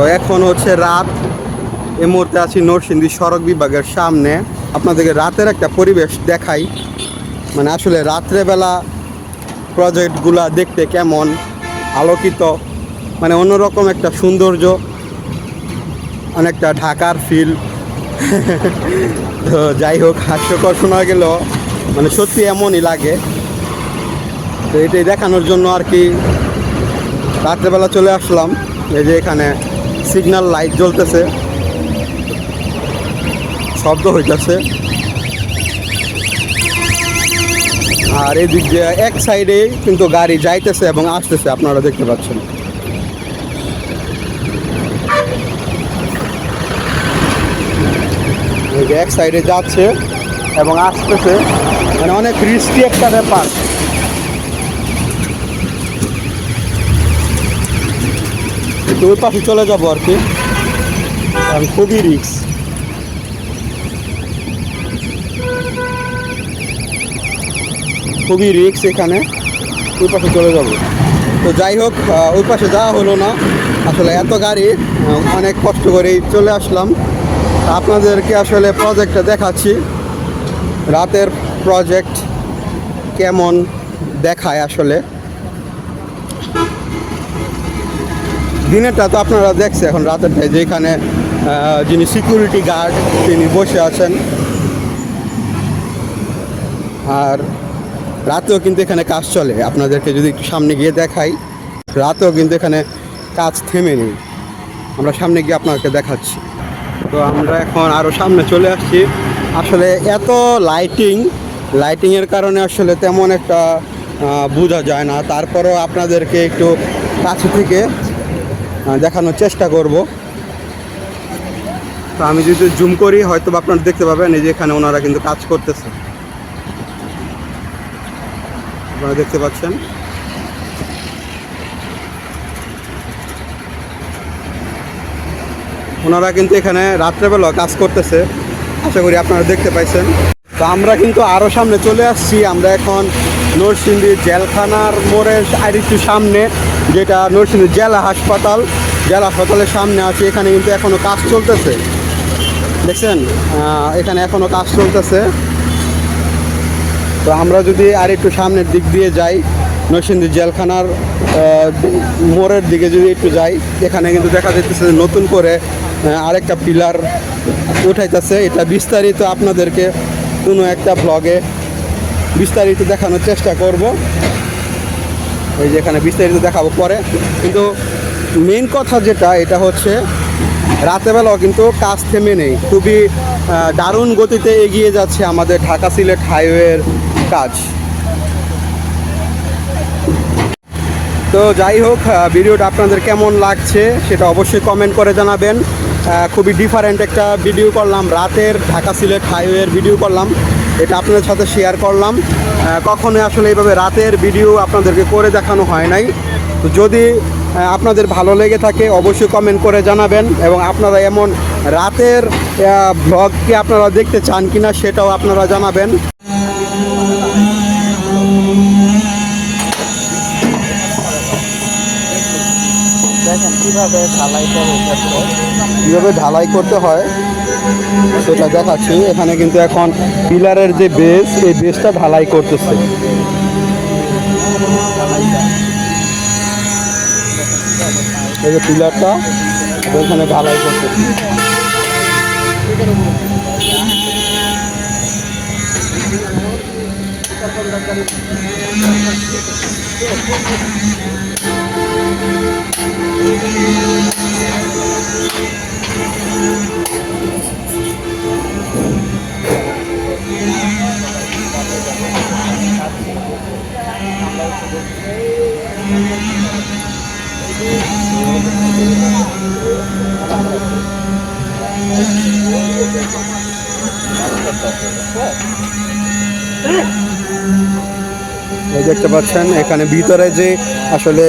তো এখন হচ্ছে রাত। এই মুহূর্তে আছি নরসিংদী সড়ক বিভাগের সামনে। আপনাদেরকে রাতের একটা পরিবেশ দেখাই। মানে আসলে রাত্রেবেলা প্রজেক্টগুলা দেখতে কেমন, আলোকিত মানে অন্যরকম একটা সৌন্দর্য, অনেকটা ঢাকার ফিল তো যাই হোক, হাস্যকর শোনা গেল। মানে সত্যি এমনই লাগে। তো এটাই দেখানোর জন্য আর কি। রাত্রেবেলা চলে আসলাম। এই যে এখানে সিগন্যাল, লাইট জ্বলতেছে। শব্দ হইতেছে। আর এদিক দিয়ে এক সাইডে কিন্তু গাড়ি যাইতেছে এবং আসতেছে, আপনারা দেখতে পাচ্ছেন। এক সাইডে যাচ্ছে এবং আসতেছে। মানে অনেক রিস্কি একটা ব্যাপার। একটু ওই পাশে চলে যাব আর কি। কারণ খুবই রিক্স খুবই রিক্স এখানে। ওই পাশে চলে যাব। তো যাই হোক ওই পাশে যাওয়া হলো না। আসলে এত গাড়ি অনেক কষ্ট করে চলে আসলাম। আপনাদেরকে আসলে প্রজেক্টটা দেখাচ্ছি। রাতের প্রজেক্ট কেমন দেখায় আসলে। দিনেরটা তো আপনারা দেখছে এখন রাতেরটায় যেখানে যিনি সিকিউরিটি গার্ড তিনি বসে আছেন। আর রাতেও কিন্তু এখানে কাজ চলে। আপনাদেরকে যদি একটু সামনে গিয়ে দেখাই, রাতেও কিন্তু এখানে কাজ থেমে নেই। আমরা সামনে গিয়ে আপনাকে দেখাচ্ছি। তো আমরা এখন আরও সামনে চলে আসছি। আসলে এত লাইটিং লাইটিংয়ের কারণে আসলে তেমন একটা বোঝা যায় না। তারপরেও আপনাদেরকে একটু কাছে থেকে দেখানোর চেষ্টা করব। তো আমি যদি জুম করি, হয়তো আপনারা দেখতে পাবেন, এই যে এখানে ওনারা কিন্তু কাজ করতেছে। আপনারা দেখতে পাচ্ছেন? ওনারা কিন্তু এখানে রাত্রেবেলা কাজ করতেছে। আশা করি আপনারা দেখতে পাইছেন। তো আমরা কিন্তু আরও সামনে চলে আসছি। আমরা এখন নরসিংদী জেলখানার মোড়ের আর একটু সামনে। যেটা নরসিংদী জেলা হাসপাতাল, জেলা হাসপাতালের সামনে আছে, এখানে কিন্তু এখনও কাজ চলতেছে। দেখছেন? এখানে এখনও কাজ চলতেছে। তো আমরা যদি আর একটু সামনের দিক দিয়ে যাই, নরসিংদী জেলখানার মোড়ের দিকে যদি একটু যাই, এখানে কিন্তু দেখা যাইতেছে যে নতুন করে আরেকটা পিলার উঠাইতেছে। এটা বিস্তারিত আপনাদেরকে কোনো একটা ব্লগে বিস্তারিত দেখানোর চেষ্টা করব। এই যে এখানে বিস্তারিত দেখাবো পরে। কিন্তু মেন কথা যেটা, এটা হচ্ছে রাতেবেলাও কিন্তু কাজ থেমে নেই। খুবই দারুণ গতিতে এগিয়ে যাচ্ছে আমাদের ঢাকা সিলেট হাইওয়ের কাজ। তো যাই হোক ভিডিওটা আপনাদের কেমন লাগছে সেটা অবশ্যই কমেন্ট করে জানাবেন। খুবই ডিফারেন্ট একটা ভিডিও করলাম, রাতের ঢাকা সিলেট হাইওয়ের ভিডিও করলাম। এটা আপনাদের সাথে শেয়ার করলাম। আহ, কখনোই আসলে এইভাবে রাতের ভিডিও আপনাদেরকে করে দেখানো হয় নাই। তো যদি আপনাদের ভালো লেগে থাকে অবশ্যই কমেন্ট করে জানাবেন এবং আপনারা এমন রাতের ব্লগ কি আপনারা দেখতে চান কিনা সেটাও আপনারা জানাবেন। দেখেন কীভাবে ঢালাই কীভাবে ঢালাই করতে হয়? সেটা দেখাচ্ছি। এখানে কিন্তু এখন পিলারের যে বেস এই বেসটা ঢালাই করতেছে। এই যে পিলারটা এখানে ঢালাই করতেছে। দেখতে পাচ্ছেন এখানে ভিতরে যে আসলে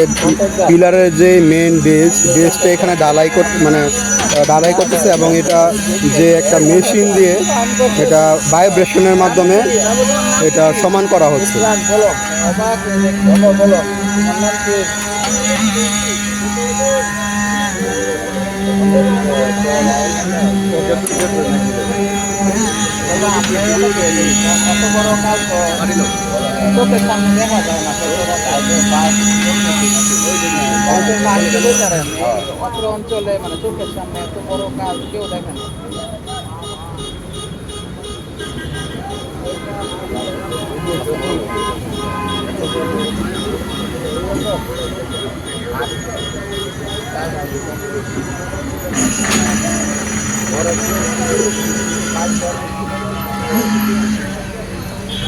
পিলারের যে মেন বেস বেসটা এখানে ডালাই মানে ডালাই করতেছে এবং এটা যে একটা মেশিন দিয়ে এটা ভাইব্রেশনের মাধ্যমে এটা সমান করা হচ্ছে। বলো বলো বলো আমার নাম কি এবার আপনি এগুলো করে দিন। এত বড় কাজ তো চোখের সামনে দেখা যায় না ছোট বড় কাজ বাইকের মালিক বেচারেন অত্র অঞ্চলে মানে চোখের সামনে এত বড় কাজ কেউ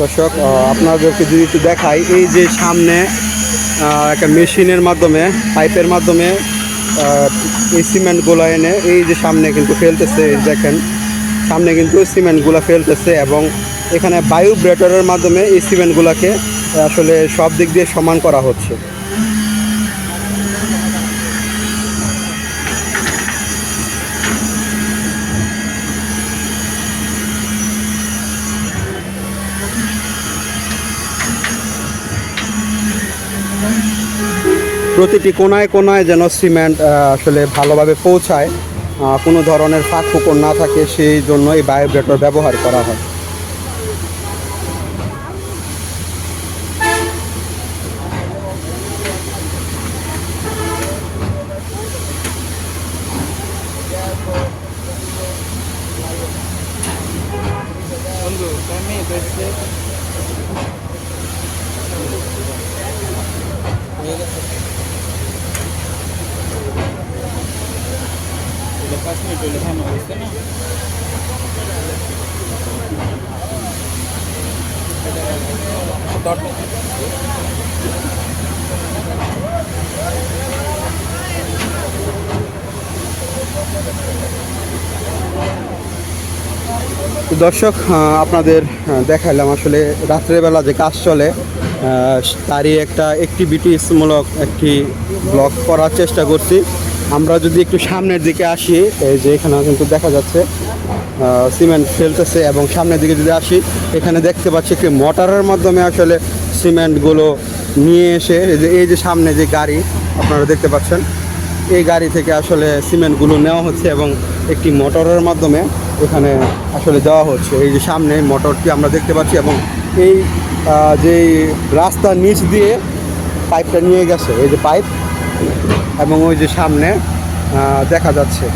দর্শক আপনাদেরকে যদি একটু দেখাই, এই যে সামনে একটা মেশিনের মাধ্যমে, পাইপের মাধ্যমে এই সিমেন্টগুলো এনে, এই যে সামনে কিন্তু ফেলতেছে দেখেন, সামনে কিন্তু সিমেন্টগুলো ফেলতেছে এবং এখানে বায়ু ব্রেটারের মাধ্যমে এই সিমেন্টগুলোকে আসলে সব দিক দিয়ে সমান করা হচ্ছে। প্রতিটি কোনায় কোনায় যেন সিমেন্ট আসলে ভালোভাবে পৌঁছায় কোনো ধরনের ফাঁক ফুকর না থাকে, সেই জন্য এই বায়োগ্রেটর ব্যবহার করা হয়। দর্শক আপনাদের দেখাইলাম আসলে রাত্রেবেলা যে কাজ চলে তারই একটা অ্যাক্টিভিটিসমূলক একটি ব্লগ করার চেষ্টা করছি। আমরা যদি একটু সামনের দিকে আসি, এই যে এখানে কিন্তু দেখা যাচ্ছে সিমেন্ট ফেলতেছে এবং সামনের দিকে যদি আসি, এখানে দেখতে পাচ্ছি একটি মোটরের মাধ্যমে আসলে সিমেন্টগুলো নিয়ে এসে, এই যে এই যে সামনে যে গাড়ি, আপনারা দেখতে পাচ্ছেন, এই গাড়ি থেকে আসলে সিমেন্টগুলো নেওয়া হচ্ছে এবং একটি মোটরের মাধ্যমে এখানে আসলে দেওয়া হচ্ছে। এই যে সামনে মোটরটি আমরা দেখতে পাচ্ছি এবং এই যে রাস্তার নিচ দিয়ে পাইপটা নিয়ে গেছে, এই যে পাইপ এবং ওই যে সামনে দেখা যাচ্ছে।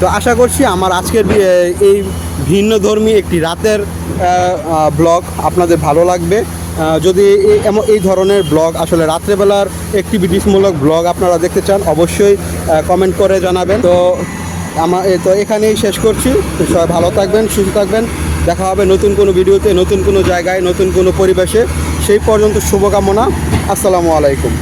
তো আশা করছি আমার আজকের এই ভিন্ন ধর্মী একটি রাতের ব্লগ আপনাদের ভালো লাগবে। যদি এই- ধরনের ব্লগ আসলে রাত্রেবেলার অ্যাক্টিভিটিসমূলক ব্লগ আপনারা দেখতে চান, অবশ্যই কমেন্ট করে জানাবেন। তো আমার তো এখানেই শেষ করছি। সবাই ভালো থাকবেন, সুস্থ থাকবেন। দেখা হবে নতুন কোনো ভিডিওতে, নতুন কোনো জায়গায়, নতুন কোনো পরিবেশে। সেই পর্যন্ত শুভকামনা। আসসালামু আলাইকুম।